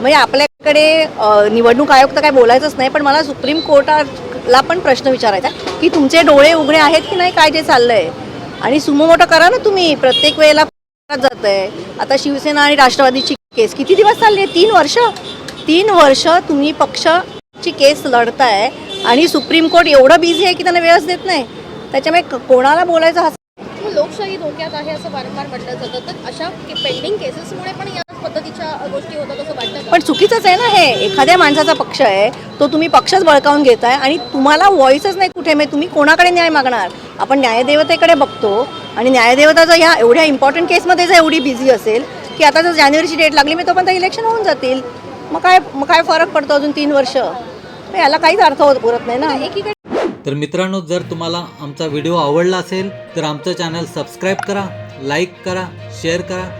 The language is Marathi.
म्हणजे आपल्याकडे निवडणूक आयोग तर काय बोलायचंच नाही पण मला सुप्रीम कोर्टाला पण प्रश्न विचारायचा आहे की तुमचे डोळे उघडे आहेत की नाही काय जे चाललंय? आणि सुमो मोठं करा ना तुम्ही प्रत्येक वेळेला जात आहे आता शिवसेना आणि राष्ट्रवादीची केस किती दिवस चालली आहे? तीन वर्ष? तीन वर्ष तुम्ही पक्षाची केस लढताय आणि सुप्रीम कोर्ट एवढं बिझी आहे की त्यांना वेळच देत नाही. त्याच्यामुळे कोणाला बोलायचं हा लोकशाही धोक्यात आहे असं वारंवार म्हटलं जातं. तर अशा पेंडिंग केसेसमुळे पण या पद्धतीच्या गोष्टी होतात असं वाटतं का? पण चुकीचंच आहे ना हे. एखाद्या माणसाचा पक्ष आहे तो तुम्ही पक्षच बळकावून घेताय आणि तुम्हाला व्हॉइसच नाही कुठे म्हणजे तुम्ही कोणाकडे न्याय मागणार? आपण न्यायदेवतेकडे बघतो आणि न्यायदेवता जर ह्या एवढ्या इम्पॉर्टंट केसमध्ये जर एवढी बिझी असेल की आता जर जानेवारीची डेट लागली मी तोपर्यंत इलेक्शन होऊन जातील. मग काय मग काय फरक पडतो अजून तीन वर्ष? मग याला काहीच अर्थ होत उरत नाही ना. एकीकडे तर मित्रांनो जर तुम्हाला आमचा व्हिडिओ आवडला असेल तर आमचं चॅनल सबस्क्राईब करा लाईक करा शेअर करा.